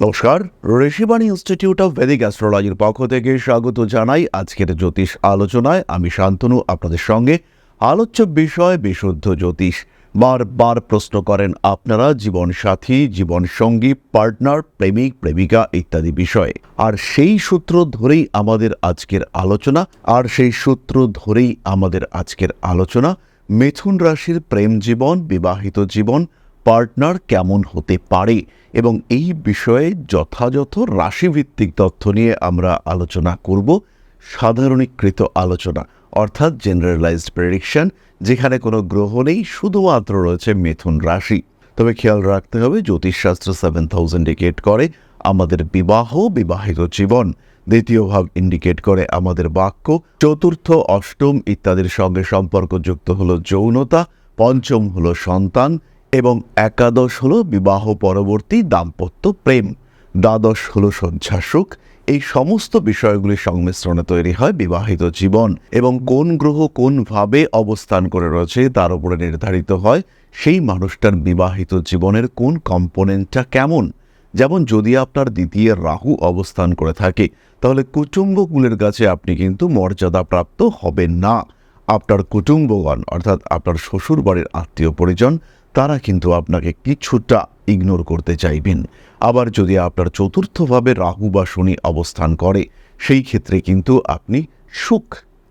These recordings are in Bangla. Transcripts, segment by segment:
নমস্কার ঋষিবাণী ইনস্টিটিউট অফ ভেদিক অ্যাস্ট্রোলজির পক্ষ থেকে স্বাগত জানাই আজকের জ্যোতিষ আলোচনায়। আমি শান্তনু, আপনাদের সঙ্গে আলোচ্য বিষয় বিশুদ্ধ জ্যোতিষ। বারবার প্রশ্ন করেন আপনারা জীবন সাথী জীবন সঙ্গী পার্টনার, প্রেমিক, প্রেমিকা ইত্যাদি বিষয়ে। আর সেই সূত্র ধরেই আমাদের আজকের আলোচনা, আর সেই সূত্র ধরেই আমাদের আজকের আলোচনা, মিথুন রাশির প্রেম জীবন, বিবাহিত জীবন পার্টনার কেমন হতে পারে এবং এই বিষয়ে যথাযথ রাশিভিত্তিক তথ্য নিয়ে আমরা আলোচনা করব। সাধারণীকৃত আলোচনা, অর্থাৎ জেনারেলাইজড প্রেডিকশন যেখানে কোনো গ্রহ নেই, শুধুমাত্র রয়েছে মিথুন রাশি। তবে খেয়াল রাখতে হবে, জ্যোতিষশাস্ত্র সেভেন থাউজেন্ড ইন্ডিকেট করে আমাদের বিবাহ, বিবাহিত জীবন। দ্বিতীয় ভাব ইন্ডিকেট করে আমাদের বাক্য। চতুর্থ, অষ্টম ইত্যাদির সঙ্গে সম্পর্কযুক্ত হলো যৌনতা। পঞ্চম হলো সন্তান। এবং একাদশ হলো বিবাহ পরবর্তী দাম্পত্য প্রেম। দ্বাদশ হলো সঞ্চাসুখ এই সমস্ত বিষয়গুলির সংমিশ্রণে তৈরি হয় বিবাহিত জীবন এবং কোন গ্রহ কোনভাবে অবস্থান করে রয়েছে তার উপরে নির্ধারিত হয় সেই মানুষটার বিবাহিত জীবনের কোন কম্পোনেন্টটা কেমন। যেমন যদি আপনার দ্বিতীয় রাহু অবস্থান করে থাকে, তাহলে কুটুম্বকুলের কাছে আপনি কিন্তু মর্যাদাপ্রাপ্ত হবেন না। আপনার কুটুম্বগণ, অর্থাৎ আপনার শ্বশুর বাড়ির আত্মীয় পরিজন তারা কিন্তু আপনাকে কিছুটা ইগনোর করতে চাইবেন। আবার যদি আপনার চতুর্থভাবে রাহু বা শনি অবস্থান করে, সেই ক্ষেত্রে কিন্তু আপনি সুখ।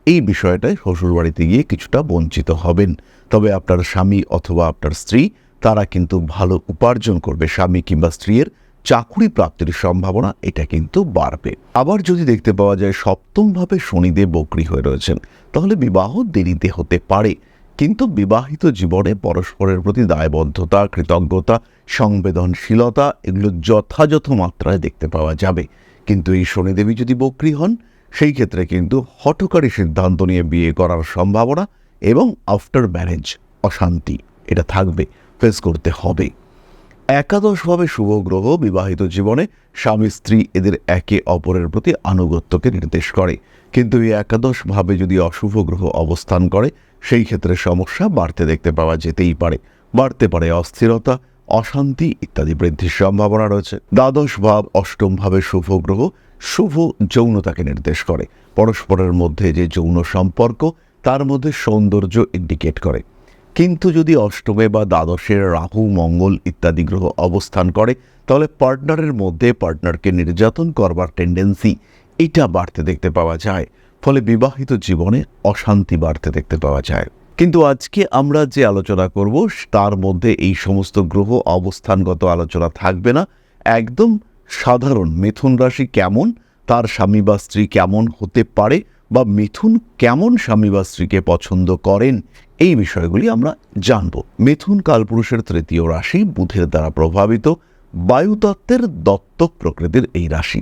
এই বিষয়টায় শ্বশুরবাড়িতে গিয়ে কিছুটা বঞ্চিত হবেন। তবে আপনার স্বামী অথবা আপনার স্ত্রী, তারা কিন্তু ভালো উপার্জন করবে স্বামী কিংবা স্ত্রীর চাকুরি প্রাপ্তির সম্ভাবনা, এটা কিন্তু বাড়বে। আবার যদি দেখতে পাওয়া যায় সপ্তমভাবে শনিদেব বকরি হয়ে রয়েছেন, তাহলে বিবাহ দেরিতে হতে পারে। কিন্তু বিবাহিত জীবনে পরস্পরের প্রতি দায়বদ্ধতা, কৃতজ্ঞতা, সংবেদনশীলতা এগুলো যথাযথ মাত্রায় দেখতে পাওয়া যাবে। কিন্তু এই শনিদেবী যদি বক্রি হন, সেই ক্ষেত্রে কিন্তু হঠকারী সিদ্ধান্ত নিয়ে বিয়ে করার সম্ভাবনা এবং আফটার ম্যারেজ অশান্তি এটা থাকবে, ফেস করতে হবে। একাদশভাবে শুভ গ্রহ বিবাহিত জীবনে স্বামী স্ত্রী এদের একে অপরের প্রতি আনুগত্যকে নির্দেশ করে। কিন্তু এই একাদশভাবে যদি অশুভ গ্রহ অবস্থান করে সেই ক্ষেত্রে সমস্যা বাড়তে দেখতে পাওয়া যেতেই পারে। বাড়তে পারে অস্থিরতা, অশান্তি ইত্যাদি বৃদ্ধির সম্ভাবনা রয়েছে। দ্বাদশ ভাব, অষ্টম ভাবে শুভ গ্রহ, শুভ যৌনতাকে নির্দেশ করে। পরস্পরের মধ্যে যে যৌন সম্পর্ক, তার মধ্যে সৌন্দর্য ইন্ডিকেট করে। কিন্তু যদি অষ্টমে বা দ্বাদশের রাহু, মঙ্গল ইত্যাদি গ্রহ অবস্থান করে, তাহলে পার্টনারের মধ্যে পার্টনারকে নির্যাতন করবার টেন্ডেন্সি এটা বাড়তে দেখতে পাওয়া যায়। ফলে বিবাহিত জীবনে অশান্তি বাড়তে দেখতে পাওয়া যায়। কিন্তু আজকে আমরা যে আলোচনা করব, তার মধ্যে এই সমস্ত গ্রহ অবস্থানগত আলোচনা থাকবে না। একদম সাধারণ মিথুন রাশি কেমন, তার স্বামী বা স্ত্রী কেমন হতে পারে বা মিথুন কেমন স্বামী বা স্ত্রীকে পছন্দ করেন, এই বিষয়গুলি আমরা জানব। মিথুন কালপুরুষের তৃতীয় রাশি বুধের দ্বারা প্রভাবিত বায়ুতত্ত্বের দত্তক প্রকৃতির এই রাশি।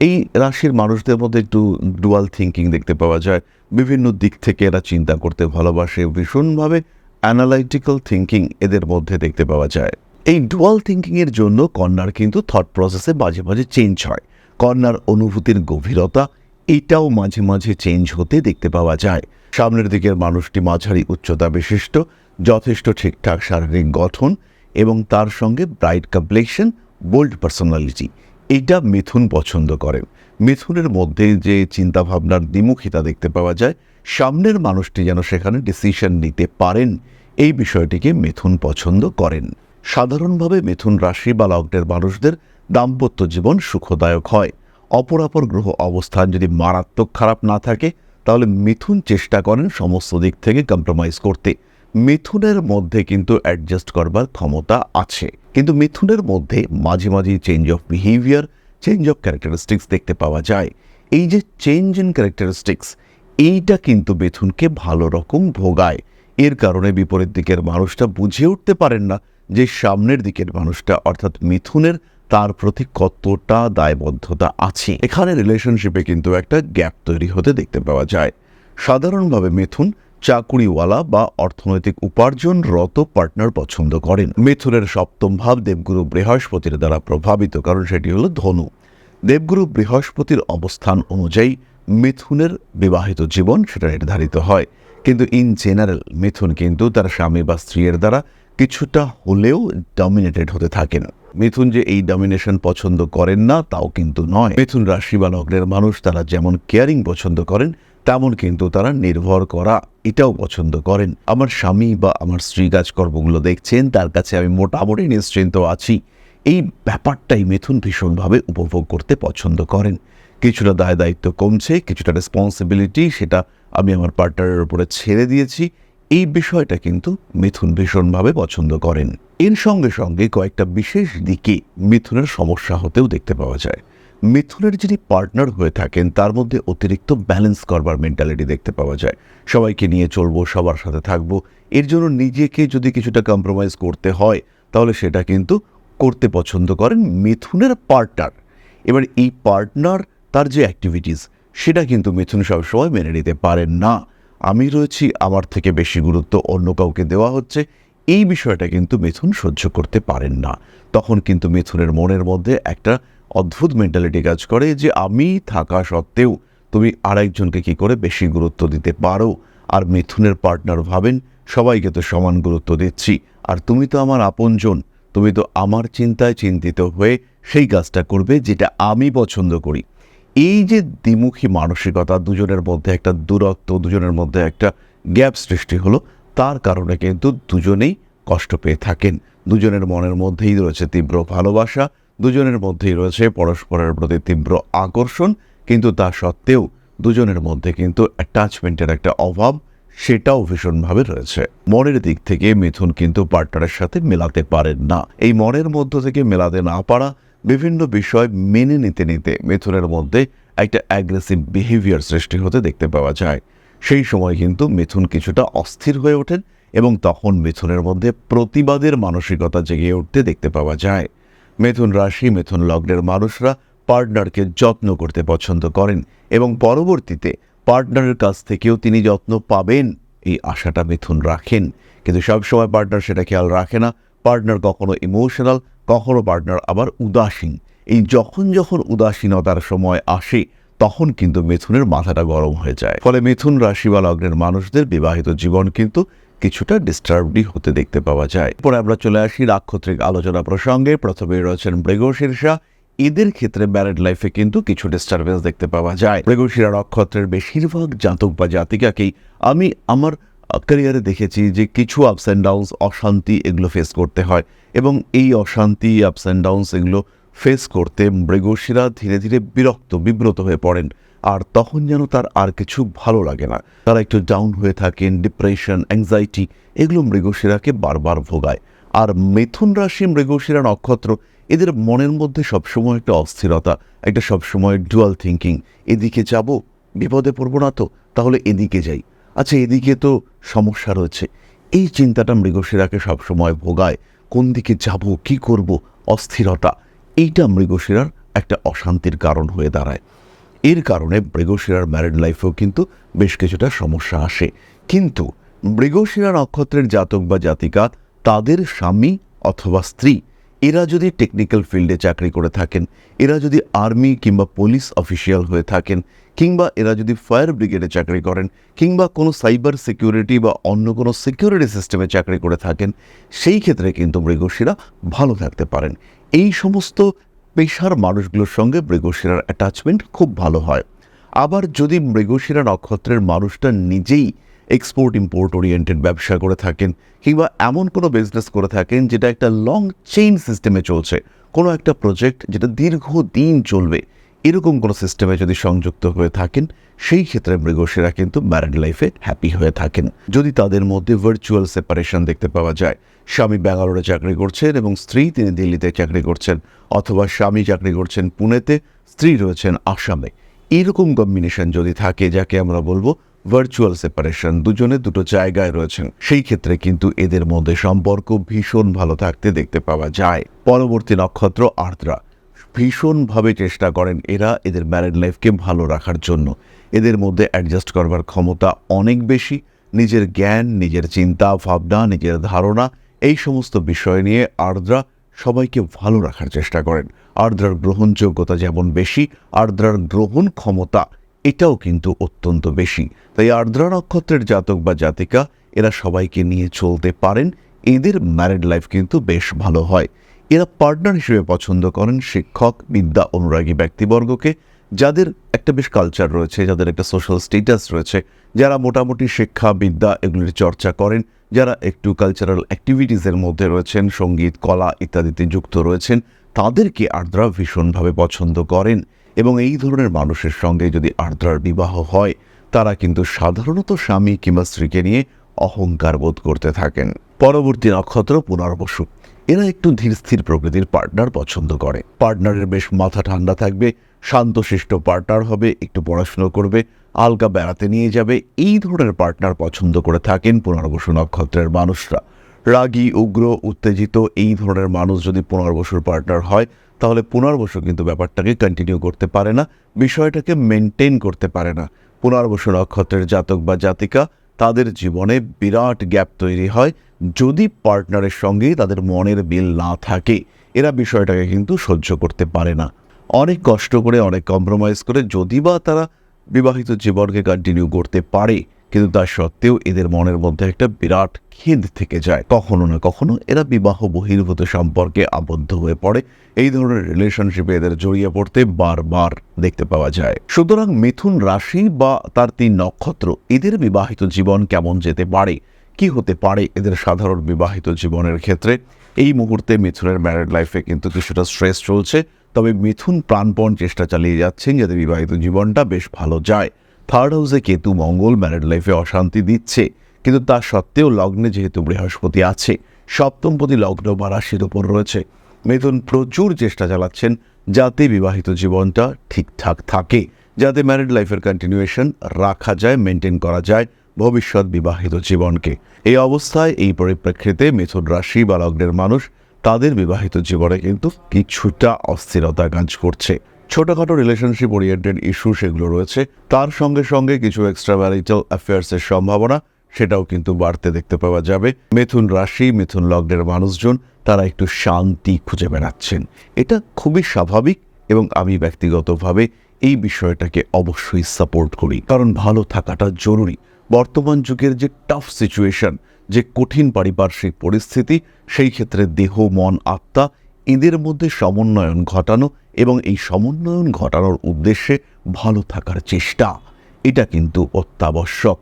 এই রাশির মানুষদের মধ্যে একটু ডুয়াল থিঙ্কিং দেখতে পাওয়া যায়। বিভিন্ন দিক থেকে এরা চিন্তা করতে ভালোবাসে, ভীষণভাবে অ্যানালাইটিক্যাল থিঙ্কিং এদের মধ্যে দেখতে পাওয়া যায়। এই ডুয়াল থিঙ্কিংয়ের জন্য কন্যার কিন্তু থট প্রসেসে মাঝে মাঝে চেঞ্জ হয়। কন্যার অনুভূতির গভীরতা, এটাও মাঝে মাঝে চেঞ্জ হতে দেখতে পাওয়া যায়। সামনের দিকের মানুষটি মাঝারি উচ্চতা বিশিষ্ট, যথেষ্ট ঠিকঠাক শারীরিক গঠন এবং তার সঙ্গে ব্রাইট কমপ্লেকশন বোল্ড পার্সোনালিটি এটা মিথুন পছন্দ করেন। মিথুনের মধ্যে যে চিন্তাভাবনার দ্বিমুখিতা দেখতে পাওয়া যায়, সামনের মানুষটি যেন সেখানে ডিসিশন নিতে পারেন, এই বিষয়টিকে মিথুন পছন্দ করেন। সাধারণভাবে মিথুন রাশি বা লগ্নের মানুষদের দাম্পত্য জীবন সুখদায়ক হয়। অপরাপর গ্রহ অবস্থান যদি মারাত্মক খারাপ না থাকে, তাহলে মিথুন চেষ্টা করেন সমস্ত দিক থেকে কম্প্রোমাইজ করতে। মিথুনের মধ্যে কিন্তু অ্যাডজাস্ট করবার ক্ষমতা আছে। কিন্তু মিথুনের মধ্যে মাঝে মাঝে change of behaviour change of characteristics দেখতে পাওয়া যায়। এই যে চেঞ্জ ইন ক্যারেক্টারিস্টিক্স এইটা কিন্তু মিথুনকে ভালো রকম ভোগায়। এর কারণে বিপরীত দিকের মানুষটা বুঝে উঠতে পারেন না যে সামনের দিকের মানুষটা, অর্থাৎ মিথুনের, তার প্রতি কতটা দায়বদ্ধতা আছে। এখানে রিলেশনশিপে কিন্তু একটা গ্যাপ তৈরি হতে দেখতে পাওয়া যায়। সাধারণভাবে মিথুন চাকুরিওয়ালা বা অর্থনৈতিক উপার্জনরত পার্টনার পছন্দ করেন। মিথুনের সপ্তম ভাব দেবগুরু বৃহস্পতির দ্বারা প্রভাবিত, কারণ সেটি হলো ধনু। দেবগুরু বৃহস্পতির অবস্থান অনুযায়ী মিথুনের বিবাহিত জীবন সেটা নির্ধারিত হয়। কিন্তু ইন জেনারেল মিথুন কিন্তু তার স্বামী বা স্ত্রীর দ্বারা কিছুটা হলেও ডমিনেটেড হতে থাকেন। মিথুন যে এই ডমিনেশন পছন্দ করেন না, তাও কিন্তু নয়। মিথুন রাশি বা লগ্নের মানুষ তারা যেমন কেয়ারিং পছন্দ করেন তেমন কিন্তু তারা নির্ভর করা এটাও পছন্দ করেন। আমার স্বামী বা আমার স্ত্রী কাজকর্মগুলো দেখছেন, তার কাছে আমি মোটামুটি নিশ্চিন্ত আছি। এই ব্যাপারটাই মিথুন ভীষণভাবে উপভোগ করতে পছন্দ করেন। কিছুটা দায় দায়িত্ব কমছে, কিছুটা রেসপন্সিবিলিটি সেটা আমি আমার পার্টনারের উপরে ছেড়ে দিয়েছি। এই বিষয়টা কিন্তু মিথুন ভীষণভাবে পছন্দ করেন। এর সঙ্গে সঙ্গে কয়েকটা বিশেষ দিকে মিথুনের সমস্যা হতেও দেখতে পাওয়া যায়। মিথুনের যিনি পার্টনার হয়ে থাকেন, তার মধ্যে অতিরিক্ত ব্যালেন্স করবার মেন্টালিটি দেখতে পাওয়া যায়। সবাইকে নিয়ে চলবো, সবার সাথে থাকব। এর জন্য নিজেকে যদি কিছুটা কম্প্রোমাইজ করতে হয়, তাহলে সেটা কিন্তু করতে পছন্দ করেন মিথুনের পার্টনার এবার এই পার্টনার তার যে অ্যাক্টিভিটিস সেটা কিন্তু মিথুন সবসময় মেনে নিতে পারেন না। আমি রয়েছি, আমার থেকে বেশি গুরুত্ব অন্য কাউকে দেওয়া হচ্ছে, এই বিষয়টা কিন্তু মিথুন সহ্য করতে পারেন না। তখন কিন্তু মিথুনের মনের মধ্যে একটা অদ্ভুত মেন্টালিটি কাজ করে যে আমি থাকা সত্ত্বেও তুমি আরেকজনকে কি করে বেশি গুরুত্ব দিতে পারো? আর মিথুনের পার্টনার ভাবেন, সবাইকে তো সমান গুরুত্ব দিচ্ছি। আর তুমি তো আমার আপনজন, তুমি তো আমার চিন্তায় চিন্তিত হয়ে সেই কাজটা করবে যেটা আমি পছন্দ করি। এই যে দ্বিমুখী মানসিকতা, দুজনের মধ্যে একটা দূরত্ব, দুজনের মধ্যে একটা গ্যাপ সৃষ্টি হলো, তার কারণে কিন্তু দুজনেই কষ্ট পেয়ে থাকেন। দুজনের মনের মধ্যেই রয়েছে তীব্র ভালোবাসা দুজনের মধ্যেই রয়েছে পরস্পরের প্রতি তীব্র আকর্ষণ, কিন্তু তা সত্ত্বেও দুজনের মধ্যে কিন্তু অ্যাটাচমেন্টের একটা অভাব সেটাও ভীষণভাবে রয়েছে। মনের দিক থেকে মিথুন কিন্তু পার্টনারের সাথে মেলাতে পারেন না। এই মনের মধ্য থেকে মেলাতে না পারা বিভিন্ন বিষয় মেনে নিতে নিতে মিথুনের মধ্যে একটা অ্যাগ্রেসিভ বিহেভিয়ার সৃষ্টি হতে দেখতে পাওয়া যায়। সেই সময় কিন্তু মিথুন কিছুটা অস্থির হয়ে ওঠেন এবং তখন মিথুনের মধ্যে প্রতিবাদের মানসিকতা জেগে উঠতে দেখতে পাওয়া যায়। মিথুন রাশি, মিথুন লগ্নের মানুষরা পার্টনারকে যত্ন করতে পছন্দ করেন এবং পরবর্তীতে পার্টনারের কাছ থেকেও তিনি যত্ন পাবেন। এই আশাটা মিথুন রাখেন। কিন্তু সবসময় পার্টনার সেটা খেয়াল রাখে না। পার্টনার কখনো ইমোশনাল, কখনো পার্টনার আবার উদাসীন। এই যখন যখন উদাসীনতার সময় আসে, তখন কিন্তু মিথুনের মাথাটা গরম হয়ে যায়। ফলে মিথুন রাশি বা লগ্নের মানুষদের বিবাহিত জীবন কিন্তু কিছুটা ডিস্টার্বডই হতে দেখতে পাওয়া যায়। পরে আমরা চলে আসি রাক্ষত্রিক আলোচনা প্রসঙ্গে। প্রথমে রয়েছেন মৃগশীর্ষা এদের ক্ষেত্রে ম্যারিড লাইফে কিন্তু কিছু ডিস্টারবেন্স দেখতে পাওয়া যায়। মৃগশিরা নক্ষত্রের বেশিরভাগ জাতক বা জাতিকাকেই আমি আমার ক্যারিয়ারে দেখেছি যে কিছু আপস অ্যান্ড ডাউনস অশান্তি এগুলো ফেস করতে হয়। এবং এই অশান্তি আপস অ্যান্ড ডাউনস এগুলো ফেস করতে মৃগশিরা ধীরে ধীরে বিরক্ত, বিব্রত হয়ে পড়েন। আর তখন যেন তার আর কিছু ভালো লাগে না। তারা একটু ডাউন হয়ে থাকেন ডিপ্রেশন অ্যাংজাইটি এগুলো মৃগশিরাকে বারবার ভোগায়। আর মিথুন রাশি মৃগশিরা নক্ষত্র, এদের মনের মধ্যে সবসময় একটা অস্থিরতা, একটা সবসময় ডুয়াল থিঙ্কিং এদিকে যাব, বিপদে পড়ব না তো, তাহলে এদিকে যাই। আচ্ছা এদিকে তো সমস্যা রয়েছে। এই চিন্তাটা মৃগশিরাকে সবসময় ভোগায়। কোন দিকে যাব, কি করব, অস্থিরতা, এইটা মৃগশিরার একটা অশান্তির কারণ হয়ে দাঁড়ায়। এর কারণে মৃগশিরার ম্যারিড লাইফেও কিন্তু বেশ কিছুটা সমস্যা আসে। কিন্তু মৃগশিরা নক্ষত্রের জাতক বা জাতিকা, তাদের স্বামী অথবা স্ত্রী, এরা যদি টেকনিক্যাল ফিল্ডে চাকরি করে থাকেন, এরা যদি আর্মি কিংবা পুলিশ অফিসিয়াল হয়ে থাকেন, কিংবা এরা যদি ফায়ার ব্রিগেডে চাকরি করেন, কিংবা কোনো সাইবার সিকিউরিটি বা অন্য কোনো সিকিউরিটি সিস্টেমে চাকরি করে থাকেন, সেই ক্ষেত্রে কিন্তু মৃগশিরা ভালো থাকতে পারেন। এই সমস্ত পেশার মানুষগুলোর সঙ্গে মৃগশিরার অ্যাটাচমেন্ট খুব ভালো হয়। আবার যদি মৃগশিরা নক্ষত্রের মানুষটা নিজেই এক্সপোর্ট ইম্পোর্ট ওরিয়েন্টেড ব্যবসা করে থাকেন কিংবা এমন কোনো বিজনেস করে থাকেন যেটা একটা লং চেইন সিস্টেমে চলছে, কোনো একটা প্রজেক্ট যেটা দীর্ঘদিন চলবে এরকম কোনো সিস্টেমে যদি সংযুক্ত হয়ে থাকেন, সেই ক্ষেত্রে মৃগশিরা কিন্তু ম্যারিড লাইফে হ্যাপি হয়ে থাকেন। যদি তাদের মধ্যে ভার্চুয়াল সেপারেশন দেখতে পাওয়া যায়, স্বামী ব্যাঙ্গালোরে চাকরি করছেন এবং স্ত্রী তিনি দিল্লিতে চাকরি করছেন অথবা স্বামী চাকরি করছেন পুনেতে, স্ত্রী রয়েছেন আসামে। এরকম কম্বিনেশন যদি থাকে, যাকে আমরা বলব ভার্চুয়াল সেপারেশন দুজনে দুটো জায়গায় রয়েছেন, সেই ক্ষেত্রে কিন্তু এদের মধ্যে সম্পর্ক ভীষণ ভালো থাকতে দেখতে পাওয়া যায়। পরবর্তী নক্ষত্র আর্দ্রা। ভীষণভাবে চেষ্টা করেন এরা এদের ম্যারিড লাইফকে ভালো রাখার জন্য। এদের মধ্যে অ্যাডজাস্ট করবার ক্ষমতা অনেক বেশি। নিজের জ্ঞান, নিজের চিন্তা, ভাবনা, নিজের ধারণা, এই সমস্ত বিষয় নিয়ে আর্দ্রা সবাইকে ভালো রাখার চেষ্টা করেন। আর্দ্রার গ্রহণযোগ্যতা যেমন বেশি, আর্দ্রার গ্রহণ ক্ষমতা এটাও কিন্তু অত্যন্ত বেশি। তাই আর্দ্রা নক্ষত্রের জাতক বা জাতিকা, এরা সবাইকে নিয়ে চলতে পারেন। এদের ম্যারিড লাইফ কিন্তু বেশ ভালো হয়। এরা পার্টনার হিসেবে পছন্দ করেন শিক্ষক, বিদ্যা, অনুরাগী ব্যক্তিবর্গকে, যাদের একটা বেশ কালচার রয়েছে, যাদের একটা সোশ্যাল স্টেটাস রয়েছে, যারা মোটামুটি শিক্ষা, বিদ্যা এগুলির চর্চা করেন, যারা একটু কালচারাল অ্যাক্টিভিটিসের মধ্যে রয়েছেন, সংগীত, কলা ইত্যাদিতে যুক্ত রয়েছেন, তাদেরকে আর্দ্রা ভীষণভাবে পছন্দ করেন। এবং এই ধরনের মানুষের সঙ্গে যদি আর্দ্রার বিবাহ হয়, তারা কিন্তু সাধারণত স্বামী কিংবা স্ত্রীকে নিয়ে অহংকার বোধ করতে থাকেন। পরবর্তী নক্ষত্র পুনর্বসু এরা একটু ধীর স্থির প্রকৃতির পার্টনার পছন্দ করে। পার্টনারের বেশ মাথা ঠান্ডা থাকবে, শান্তশিষ্ট পার্টনার হবে, একটু পড়াশুনো করবে, আলগা বেড়াতে নিয়ে যাবে, এই ধরনের পার্টনার পছন্দ করে থাকেন পুনর্বসু নক্ষত্রের মানুষরা। রাগী, উগ্র, উত্তেজিত, এই ধরনের মানুষ যদি পুনর্বসুর পার্টনার হয়, তাহলে পুনর্বসু কিন্তু ব্যাপারটাকে কন্টিনিউ করতে পারে না, বিষয়টাকে মেনটেন করতে পারে না। পুনর্বসু নক্ষত্রের জাতক বা জাতিকা তাদের জীবনে বিরাট গ্যাপ তৈরি হয় যদি পার্টনারের সঙ্গে তাদের মনের বিল না থাকে। এরা বিষয়টাকে কিন্তু সহ্য করতে পারে না। অনেক কষ্ট করে, অনেক কম্প্রোমাইজ করে যদি বা তারা বিবাহিত জীবনকে কন্টিনিউ করতে পারে। কিন্তু তা সত্ত্বেও এদের মনের মধ্যে একটা বিরাট খেদ থেকে যায়। কখনো না কখনো এরা বিবাহ বহির্ভূত সম্পর্কে আবদ্ধ হয়ে পড়ে। এই ধরনের রিলেশনশিপে এদের জড়িয়ে পড়তে বারবার দেখতে পাওয়া যায়। সুতরাং মিথুন রাশি বা তার তিন নক্ষত্র, এদের বিবাহিত জীবন কেমন যেতে পারে? কি হতে পারে এদের সাধারণ বিবাহিত জীবনের ক্ষেত্রে? এই মুহূর্তে মিথুনের ম্যারিড লাইফে কিন্তু কিছুটা স্ট্রেস চলছে। তবে মিথুন প্রাণপণ চেষ্টা চালিয়ে যাচ্ছেন যাতে বিবাহিত জীবনটা বেশ ভালো যায়। থার্ড হাউসে কেতু মঙ্গল ম্যারিড লাইফে অশান্তি দিচ্ছে। কিন্তু তা সত্ত্বেও লগ্নে যেহেতু বৃহস্পতি আছে, সপ্তমপতি লগ্ন বা রাশির ওপর রয়েছে। মিথুন প্রচুর চেষ্টা চালাচ্ছেন যাতে বিবাহিত জীবনটা ঠিকঠাক থাকে, যাতে ম্যারিড লাইফের কন্টিনিউয়েশন রাখা যায় মেনটেন করা যায় ভবিষ্যৎ বিবাহিত জীবনকে। এই অবস্থায়, এই পরিপ্রেক্ষিতে মিথুন রাশি বা লগ্নের মানুষ তাদের বিবাহিত জীবনে কিন্তু কিছুটা অস্থিরতা কাজ করছে। ছোটখাটো রিলেশনশিপ ওরিয়েন্টেড ইস্যু সেগুলো রয়েছে। তার সঙ্গে সঙ্গে কিছু এক্সট্রা ম্যারিটাল অ্যাফেয়ার্সের সম্ভাবনা, সেটাও কিন্তু বাড়তে দেখতে পাওয়া যাবে। মিথুন রাশি, মিথুন লগ্নের মানুষজন, তারা একটু শান্তি খুঁজে বেড়াচ্ছেন। এটা খুবই স্বাভাবিক এবং আমি ব্যক্তিগতভাবে এই বিষয়টাকে অবশ্যই সাপোর্ট করি। কারণ ভালো থাকাটা জরুরি। বর্তমান যুগের যে টাফ সিচুয়েশন যে কঠিন পারিপার্শ্বিক পরিস্থিতি, সেই ক্ষেত্রে দেহ, মন, আত্মা এদের মধ্যে সমন্বয়ন ঘটানো এবং এই সমন্বয়ন ঘটানোর উদ্দেশ্যে ভালো থাকার চেষ্টা, এটা কিন্তু অত্যাবশ্যক।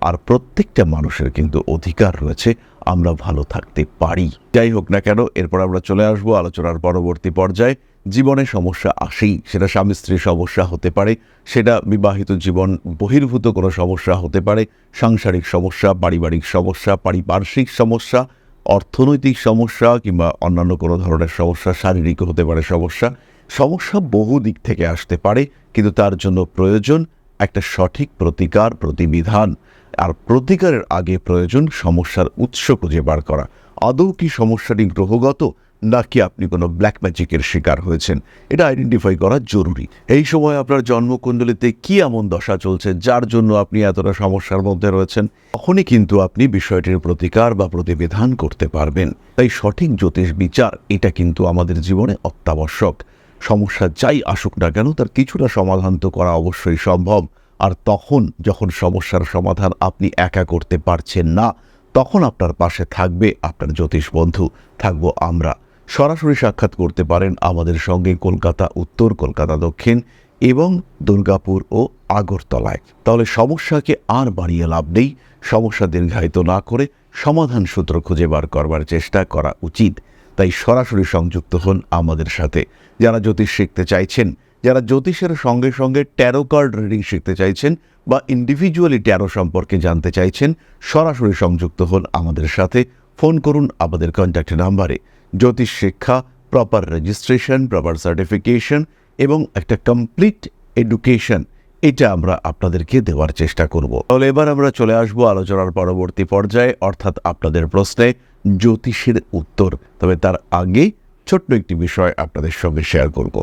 আর প্রত্যেকটা মানুষের কিন্তু অধিকার রয়েছে, আমরা ভালো থাকতে পারি। যাই হোক না কেন, এরপর আমরা চলে আসব আলোচনার পরবর্তী পর্যায়ে। জীবনে সমস্যা আসেই, সেটা স্বামী স্ত্রীর সমস্যা হতে পারে, সেটা বিবাহিত জীবন বহির্ভূত কোনো সমস্যা হতে পারে, সাংসারিক সমস্যা, পারিবারিক সমস্যা, পারিপার্শ্বিক সমস্যা অর্থনৈতিক সমস্যা কিংবা অন্যান্য কোনো ধরনের সমস্যা, শারীরিক হতে পারে সমস্যা সমস্যা বহু দিক থেকে আসতে পারে, কিন্তু তার জন্য প্রয়োজন একটা সঠিক প্রতিকার, প্রতিবিধান। আর প্রতিকারের আগে প্রয়োজন সমস্যার উৎস খুঁজে বার করা। আদৌ কি সমস্যাটি গ্রহগত? নাকি আপনি কোনো ব্ল্যাক ম্যাজিকের শিকার হয়েছেন? এটা আইডেন্টিফাই করা জরুরি। এই সময় আপনার জন্মকুণ্ডলিতে কি এমন দশা চলছে যার জন্য আপনি এতটা সমস্যার মধ্যে রয়েছেন? তখনই কিন্তু আপনি বিষয়টির প্রতিকার বা প্রতিবিধান করতে পারবেন। তাই সঠিক জ্যোতিষ বিচার, এটা কিন্তু আমাদের জীবনে অত্যাবশ্যক। সমস্যা যাই আসুক না কেন, তার কিছুটা সমাধান তো করা অবশ্যই সম্ভব। আর তখন যখন সমস্যার সমাধান আপনি একা করতে পারছেন না, তখন আপনার পাশে থাকবে আপনার জ্যোতিষ বন্ধু। থাকব আমরা। সরাসরি সাক্ষাৎ করতে পারেন আমাদের সঙ্গে কলকাতা, উত্তর কলকাতা, দক্ষিণ এবং দুর্গাপুর ও আগরতলায়। তাহলে সমস্যাকে আর বাড়িয়ে লাভ নেই। সমস্যা দীর্ঘায়িত না করে সমাধান সূত্র খুঁজে বার করবার চেষ্টা করা উচিত। তাই সরাসরি সংযুক্ত হন আমাদের সাথে। যারা জ্যোতিষ শিখতে চাইছেন, যারা জ্যোতিষের সঙ্গে সঙ্গে ট্যারো কার্ড রিডিং শিখতে চাইছেন বা ইন্ডিভিজুয়ালি ট্যারো সম্পর্কে জানতে চাইছেন, সরাসরি সংযুক্ত হন আমাদের সাথে। ফোন করুন আমাদের কন্ট্যাক্ট নাম্বারে জ্যোতিষ শিক্ষা প্রপার রেজিস্ট্রেশন প্রপার সার্টিফিকেশন এবং একটা কমপ্লিট এডুকেশন এটা আমরা আপনাদেরকে দেওয়ার চেষ্টা করব। তাহলে এবার আমরা চলে আসব আলোচনার পরবর্তী পর্যায়ে, অর্থাৎ আপনাদের প্রশ্নে জ্যোতিষের উত্তর। তবে তার আগে ছোট্ট একটি বিষয় আপনাদের সঙ্গে শেয়ার করব।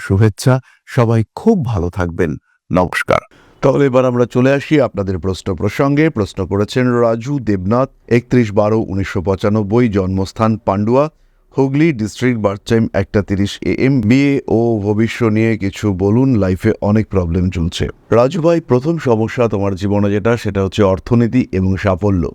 শুভেচ্ছা। সবাই খুব ভালো থাকবেন। নমস্কার। তাহলে এবার আমরা চলে আসি আপনাদের প্রশ্ন প্রসঙ্গে। প্রশ্ন করেছেন রাজু দেবনাথ, একত্রিশ বারো উনিশশো পঁচানব্বই, জন্মস্থান Pandua, Hooghly district birth time একটা তিরিশ এ এম বিয়ে ও ভবিষ্য নিয়ে কিছু বলুন লাইফে অনেক প্রবলেম চলছে। রাজু ভাই, প্রথম সমস্যা তোমার জীবনে যেটা, সেটা হচ্ছে অর্থনীতি এবং সাফল্য।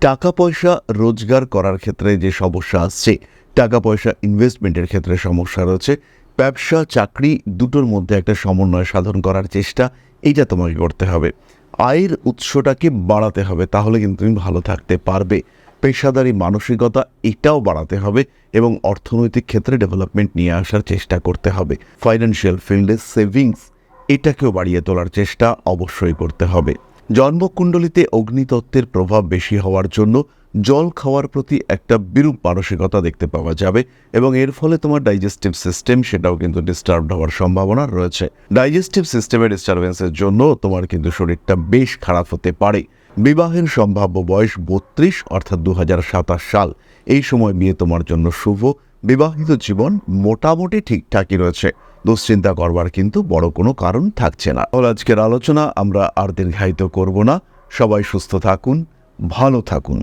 টাকা পয়সা রোজগার করার ক্ষেত্রে যে সমস্যা আসছে, টাকা পয়সা ইনভেস্টমেন্টের ক্ষেত্রে সমস্যা রয়েছে। ব্যবসা, চাকরি দুটোর মধ্যে একটা সমন্বয় সাধন করার চেষ্টা, এইটা তোমাকে করতে হবে। আয়ের উৎসটাকে বাড়াতে হবে, তাহলে কিন্তু তুমি ভালো থাকতে পারবে। পেশাদারি মানসিকতা, এটাও বাড়াতে হবে এবং অর্থনৈতিক ক্ষেত্রে ডেভেলপমেন্ট নিয়ে আসার চেষ্টা করতে হবে। ফাইন্যান্সিয়াল ফিল্ডে সেভিংস এটাকেও বাড়িয়ে তোলার চেষ্টা অবশ্যই করতে হবে। জন্মকুণ্ডলিতে অগ্নিতত্ত্বের প্রভাব বেশি হওয়ার জন্য জল খাওয়ার প্রতি একটা বিরূপ মানসিকতা দেখতে পাওয়া যাবে এবং এর ফলে তোমার ডাইজেস্টিভ সিস্টেম সেটাও কিন্তু ডিস্টার্ব হওয়ার সম্ভাবনা রয়েছে। ডাইজেস্টিভ সিস্টেমের ডিস্টারবেন্সের জন্য তোমার কিন্তু শরীরটা বেশ খারাপ হতে পারে। বিবাহের সম্ভাব্য বয়স বত্রিশ, অর্থাৎ দু হাজার সাতাশ সাল। এই সময় বিয়ে তোমার জন্য শুভ। বিবাহিত জীবন মোটামুটি ঠিকঠাকই রয়েছে। দুশ্চিন্তা করবার কিন্তু বড় কোনো কারণ থাকছে না। তাহলে আজকের আলোচনা আমরা আর দীর্ঘায়িত করব না। সবাই সুস্থ থাকুন, ভালো থাকুন।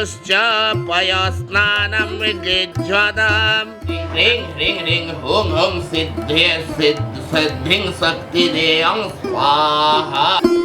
यज्ञहेतुश्च पयस्नानं विजिज्वताम् ह्रीं ह्रीं ह्रीं हुं हुं सिद्धे सिद्ध सिद्धिं शक्तिदेयं स्वाहा